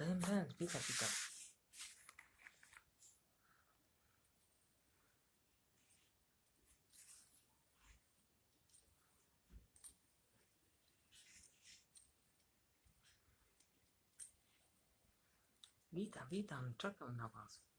Ben, Ben, witam, witam. Witam, witam, czekam na was.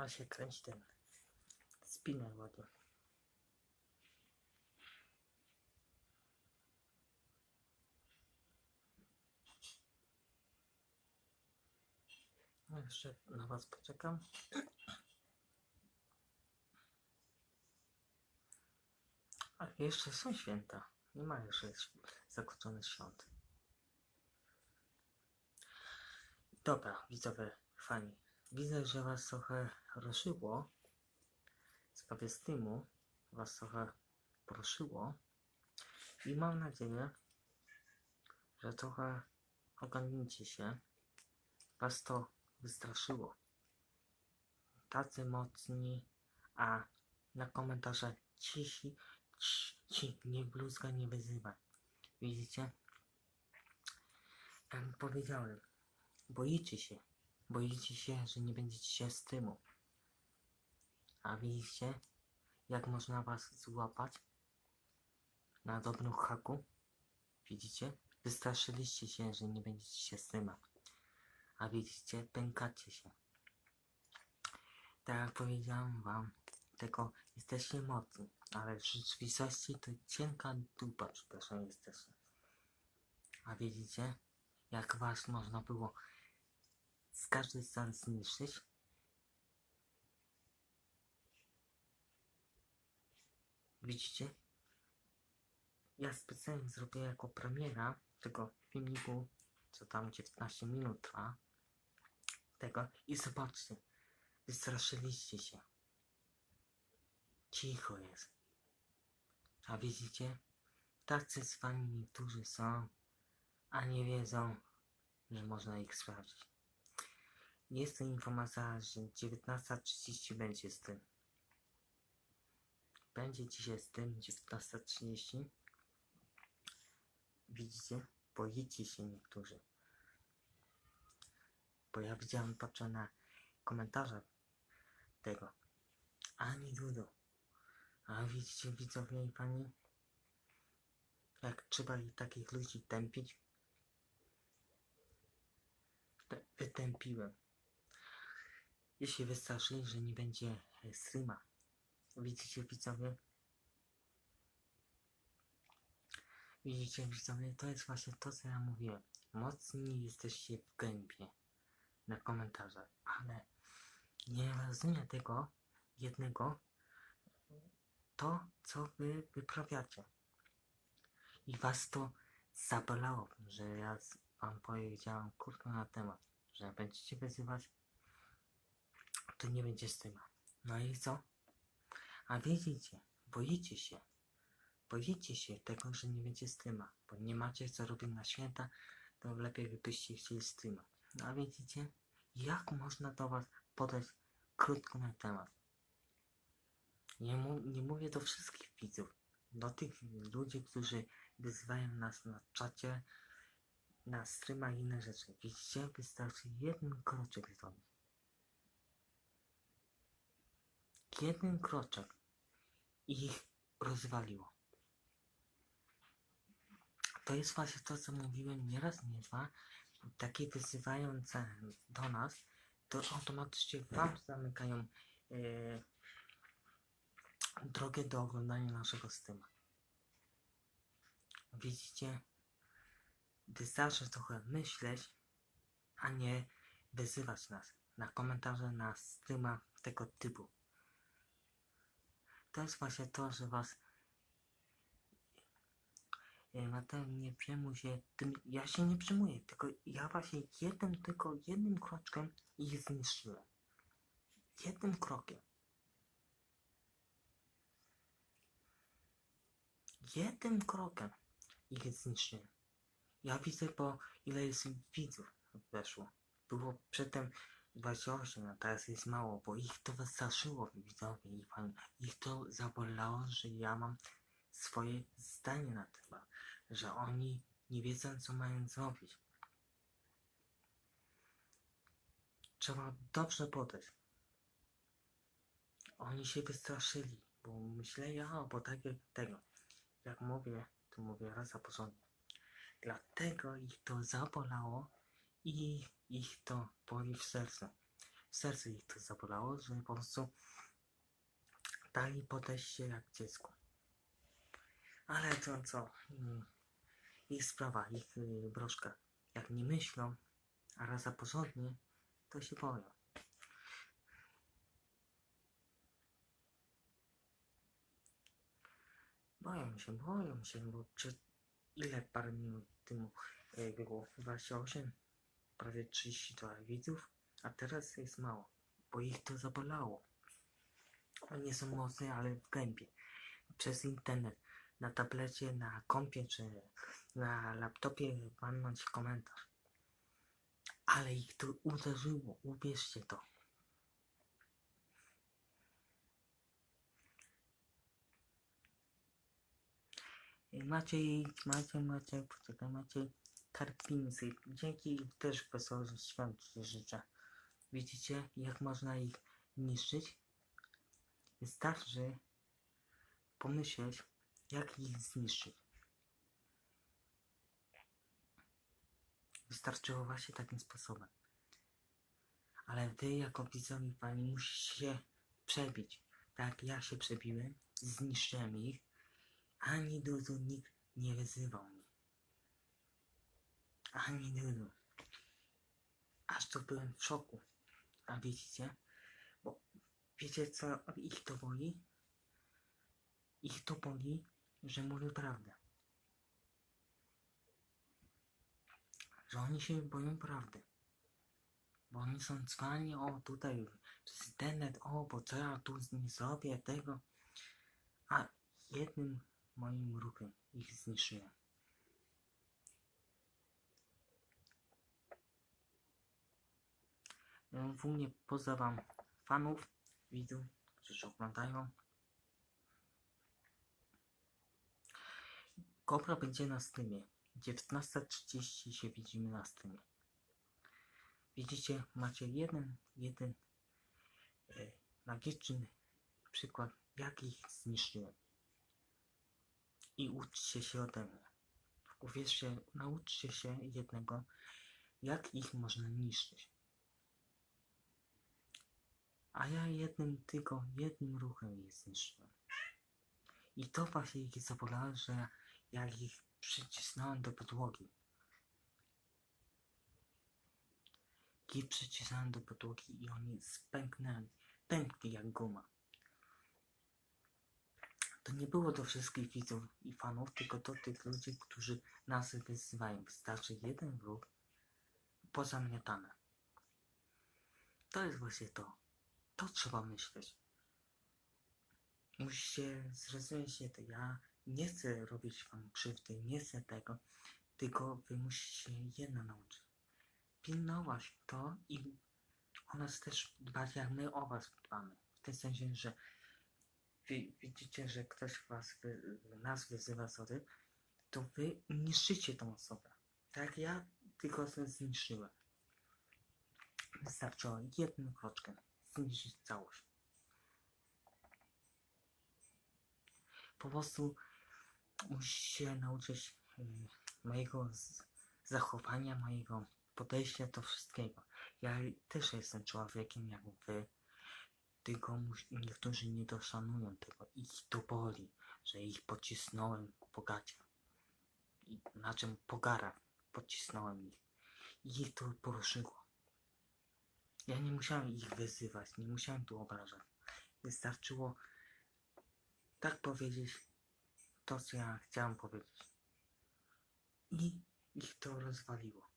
Ale się kręci ten spinner ładnie. No jeszcze na was poczekam. A jeszcze są święta. Nie ma jeszcze zakończonych świąt. Dobra, widzowie, fani. Widzę, że was trochę ruszyło. Sprawie Steamu was trochę poruszyło. I mam nadzieję, że trochę ogarniecie się. Was to wystraszyło. Tacy mocni, a na komentarze cisi, ci, nie bluzga, nie wyzywa. Widzicie? Jak powiedziałem, boicie się. Boicie się, że nie będziecie się stymu. A widzicie, jak można was złapać? Na dobrym haku? Widzicie? Wystraszyliście się, że nie będziecie się styma. A widzicie, pękacie się. Tak jak powiedziałem wam, tylko jesteście mocni, ale w rzeczywistości to cienka dupa, przepraszam, jesteście. A widzicie, jak was można było z każdej strony zniszczyć? Widzicie? Ja specjalnie zrobię jako premiera tego filmiku, co tam 19 minut trwa, tego i zobaczcie, wystraszyliście się. Cicho jest. A widzicie? Tacy z wami niektórzy są, a nie wiedzą, że można ich sprawdzić. Jest to informacja, że 19.30 będzie z tym. Będzie dzisiaj z tym 19.30. Widzicie? Boicie się niektórzy. Bo ja widziałem, patrzę na komentarze tego. Ani Dudu. A widzicie, widzowie i pani? Jak trzeba i takich ludzi tępić? Wytępiłem. Jeśli wystraszyli, że nie będzie e, streama. Widzicie, widzowie? Widzicie, widzowie, to jest właśnie to, co ja mówiłem. Mocni jesteście w gębie na komentarzach, ale nie rozumiem tego jednego, to, co wy wyprawiacie. I was to zabolało, że ja wam powiedziałem krótko na temat, że będziecie wyzywać, to nie będzie styma. No i co? A widzicie, boicie się. Boicie się tego, że nie będzie styma, bo nie macie co robić na święta, to lepiej byście chcieli styma. No a widzicie, jak można do was podać krótko na temat. Nie, mu, nie mówię do wszystkich widzów, do tych ludzi, którzy wyzywają nas na czacie, na streamach i inne rzeczy. Widzicie, wystarczy jeden kroczek zrobić. Jeden kroczek i ich rozwaliło. To jest właśnie to, co mówiłem nie raz, nie dwa. Takie wyzywające do nas, to automatycznie wam zamykają e, drogę do oglądania naszego streama. Widzicie? Wystarczy trochę myśleć, a nie wyzywać nas na komentarze na streamach tego typu. Jest właśnie to, że was e, Mateusz nie przejmuj się tym, ja się nie przejmuję, tylko ja właśnie jednym, tylko jednym kroczkiem ich zniszczyłem. Jednym krokiem. jednym krokiem ich zniszczyłem. Ja widzę, bo ile jest widzów weszło. Było przedtem 28, a teraz jest mało, bo ich to wystraszyło, widzowie i fani. Ich to zabolało, że ja mam swoje zdanie na temat, że oni nie wiedzą, co mają zrobić. Trzeba dobrze podejść. Oni się wystraszyli, bo myśleli, a, bo tak jak tego. Jak mówię, to mówię raz a porządnie. Dlatego ich to zabolało i ich to boli w sercu. W sercu ich to zabolało, że po prostu dali podejść jak dziecku. Ale to co? mm, Ich sprawa, ich y, broszka. Jak nie myślą, a raz a porządnie, to się boją. Boją się, boją się, bo czy ile parę minut temu e, było 28, prawie 32 widzów, a teraz jest mało, bo ich to zabolało. Oni są mocni, ale w gębie. Przez internet, na tablecie, na kompie czy na laptopie walnąć komentarz. Ale ich to uderzyło, uwierzcie to. Maciej, Maciej, Maciej, poczekaj, Maciej Karpiński. Dzięki też wesołych świąt życzę. Widzicie, jak można ich niszczyć? Wystarczy pomyśleć, jak ich zniszczyć. Wystarczyło właśnie takim sposobem. Ale wy, jako widzowie pani, musicie się przebić. Tak ja się przebiłem, zniszczyłem ich, ani Dudu nikt nie wyzywał mnie. Ani Dudu. Aż to byłem w szoku. A widzicie? Bo wiecie co ich to boli? Ich to boli, że mówię prawdę. Że oni się boją prawdy. Bo oni są cwani, o tutaj przez internet, o bo co ja tu z nim zrobię, tego. A jednym moim ruchem ich zniszczyłem. Mnie pozdrawiam fanów, widzów, którzy oglądają. Kobra będzie na streamie. 19.30 się widzimy na streamie. Widzicie, macie jeden, jeden e, magiczny przykład, jak ich zniszczyłem. I uczcie się ode mnie. Uwierzcie, nauczcie się jednego, jak ich można niszczyć. A ja jednym, tylko jednym ruchem ich zniszczyłem. I to właśnie ich zabolało, że jak ich przycisnąłem do podłogi. Ich przycisnąłem do podłogi i oni spęknęli, pękli jak guma. To nie było do wszystkich widzów i fanów, tylko do tych ludzi, którzy nas wyzywają. Wystarczy jeden wróg pozamiatane. To jest właśnie to. To trzeba myśleć. Musicie zrozumieć się to. Ja nie chcę robić wam krzywdy, nie chcę tego, tylko wy musicie jedno nauczyć. Pilnować to i o nas też dbać, jak my o was dbamy. W tym sensie, że widzicie, że ktoś was, wy, nas wyzywa, sorry, to wy niszczycie tą osobę. Tak ja tylko zniszczyłem. Wystarczyło jednym kroczkiem zniszczyć całość. Po prostu musicie nauczyć y, mojego zachowania, mojego podejścia do wszystkiego. Ja też jestem człowiekiem jak wy, tylko niektórzy nie doszanują tego. Ich to boli, że ich pocisnąłem po gacie. I na czym pogara pocisnąłem ich. Ich to poruszyło. Ja nie musiałem ich wyzywać, nie musiałem tu obrażać. Wystarczyło tak powiedzieć to, co ja chciałem powiedzieć. I ich to rozwaliło.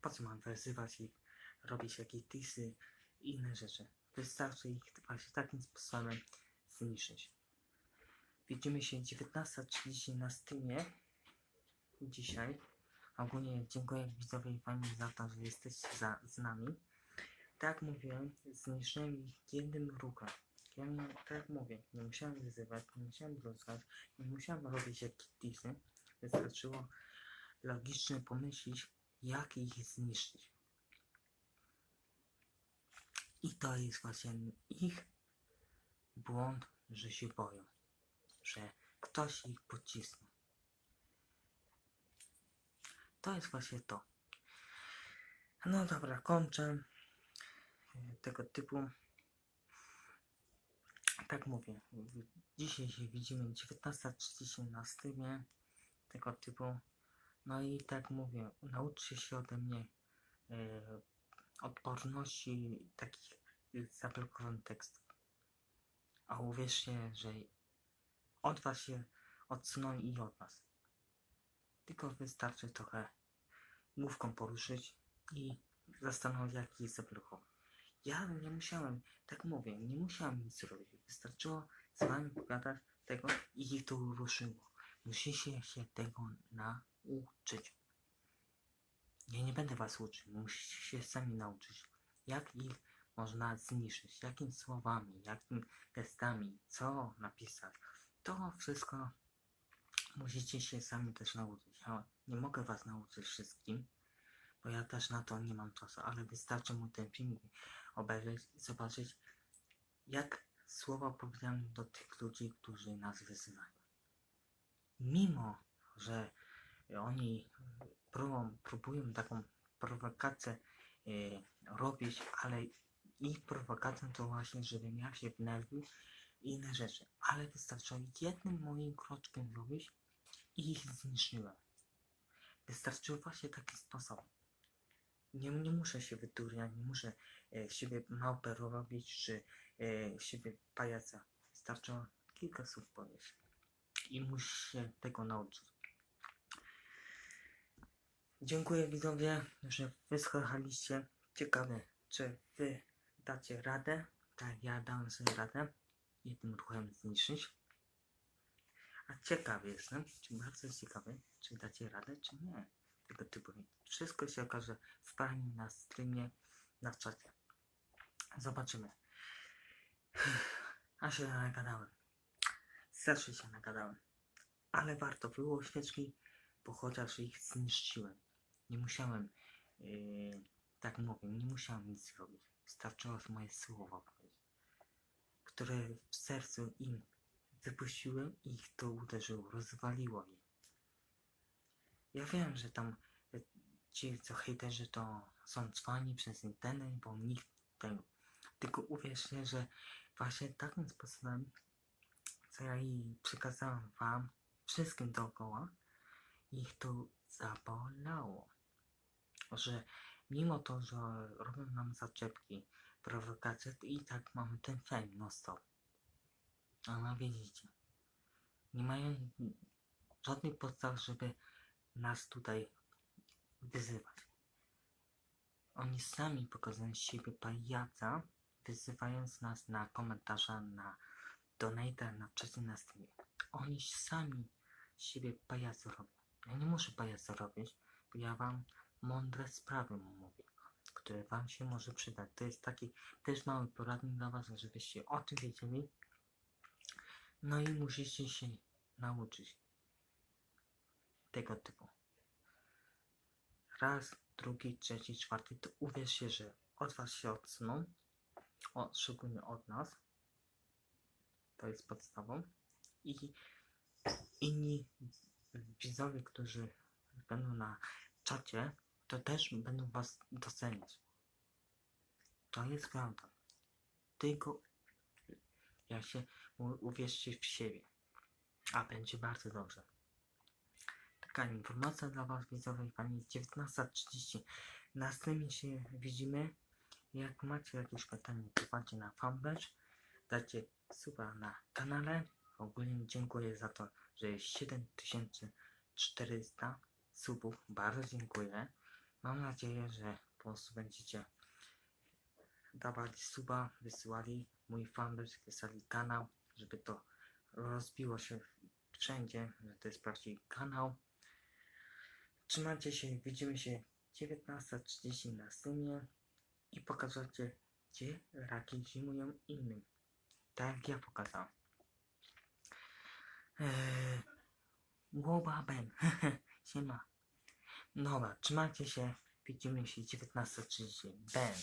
Po co mam wyzywać ich, robić jakieś tisy i inne rzeczy? Wystarczy ich właśnie takim sposobem zniszczyć. Widzimy się 19.30 na Steamie. Dzisiaj. Ogólnie dziękuję widzowie i pani za to, że jesteście za, z nami. Tak jak mówiłem, zniszczyłem ich jednym ruchem. Ja nie, tak jak mówię, nie musiałem wyzywać, nie musiałem bluzgać, nie musiałem robić jakieś. Wystarczyło logicznie pomyśleć, jak ich zniszczyć. I to jest właśnie ich błąd, że się boją, że ktoś ich pocisnął. To jest właśnie to. No dobra, kończę e, tego typu. Tak mówię, dzisiaj się widzimy 19.30 na Steamie tego typu. No i tak mówię, nauczcie się ode mnie e, odporności takich y, zablokowanych tekstów. A uwierzcie, że od was się odsuną i od was. Tylko wystarczy trochę główką poruszyć i zastanowić, jaki jest zablokował. Ja nie musiałem, tak mówię, nie musiałem nic robić. Wystarczyło z wami pogadać tego i ich to ruszyło. Musicie się tego nauczyć. Ja nie będę was uczył, musicie się sami nauczyć, jak ich można zniszczyć, jakimi słowami, jakimi gestami, co napisać. To wszystko musicie się sami też nauczyć. Ja nie mogę was nauczyć wszystkim, bo ja też na to nie mam czasu, ale wystarczy mu ten filmik obejrzeć i zobaczyć, jak słowa powiedziałem do tych ludzi, którzy nas wyzywają. Mimo, że oni próbują, próbują taką prowokację e, robić, ale ich prowokacją to właśnie, żebym ja się wnerwił i inne rzeczy. Ale wystarczyło jednym moim kroczkiem zrobić i ich zniszczyłem. Wystarczyło właśnie taki sposób. Nie, nie muszę się wyturniać, nie muszę e, siebie małpę robić, czy e, siebie pajaca. Wystarczyło kilka słów powiedzieć. I musisz się tego nauczyć. Dziękuję widzowie, że wysłuchaliście. Ciekawe, czy wy dacie radę, tak ja dałem sobie radę, jednym ruchem zniszczyć. A ciekawy jestem, czy bardzo ciekawy, czy dacie radę, czy nie. Tego typu. Wszystko się okaże w pani na streamie, na czacie. Zobaczymy. A się nagadałem. Strasznie się nagadałem. Ale warto było świeczki, bo chociaż ich zniszczyłem. Nie musiałem, yy, tak mówię, nie musiałem nic robić. Wystarczyło moje słowa powiedzieć, które w sercu im wypuściłem ich to uderzyło, rozwaliło je. Ja wiem, że tam y, ci, co hejterzy, to są cwani przez internet, bo nikt tego. Tylko uwierzcie, że właśnie takim sposobem, co ja i przekazałem wam, wszystkim dookoła, ich to zabolało. Że mimo to, że robią nam zaczepki, prowokacje, to i tak mamy ten fame no stop. Ale widzicie, nie mają żadnych podstaw, żeby nas tutaj wyzywać. Oni sami pokazują siebie pajaca, wyzywając nas na komentarza, na donate, na czacie na. Oni sami siebie pajaca robią. Ja nie muszę pajaca robić, bo ja wam mądre sprawy mówię, które wam się może przydać. To jest taki też mały poradnik dla was, żebyście o tym wiedzieli. No i musicie się nauczyć tego typu. Raz, drugi, trzeci, czwarty, to uwierzcie, że od was się odsuną, o, szczególnie od nas. To jest podstawą. I inni widzowie, którzy będą na czacie, to też będą was doceniać. To jest prawda. Tylko ja się uwierzcie w siebie. A będzie bardzo dobrze. Taka informacja dla Was widzowie, pani 19.30. Na streamie się widzimy. Jak macie jakieś pytania, to macie na fanpage. Dajcie suba na kanale. Ogólnie dziękuję za to, że jest 7400 subów. Bardzo dziękuję. Mam nadzieję, że po prostu będziecie dawali suba, wysyłali mój fanpage, wysłali kanał, żeby to rozbiło się wszędzie, że to jest prawdziwy kanał. Trzymajcie się, widzimy się 19.30 na Symie i pokażecie, gdzie raki zimują innym. Tak jak ja pokazałem. Eee, Łoba Ben. Siema. Dobra, trzymajcie się. Widzimy się 19.30. Ben.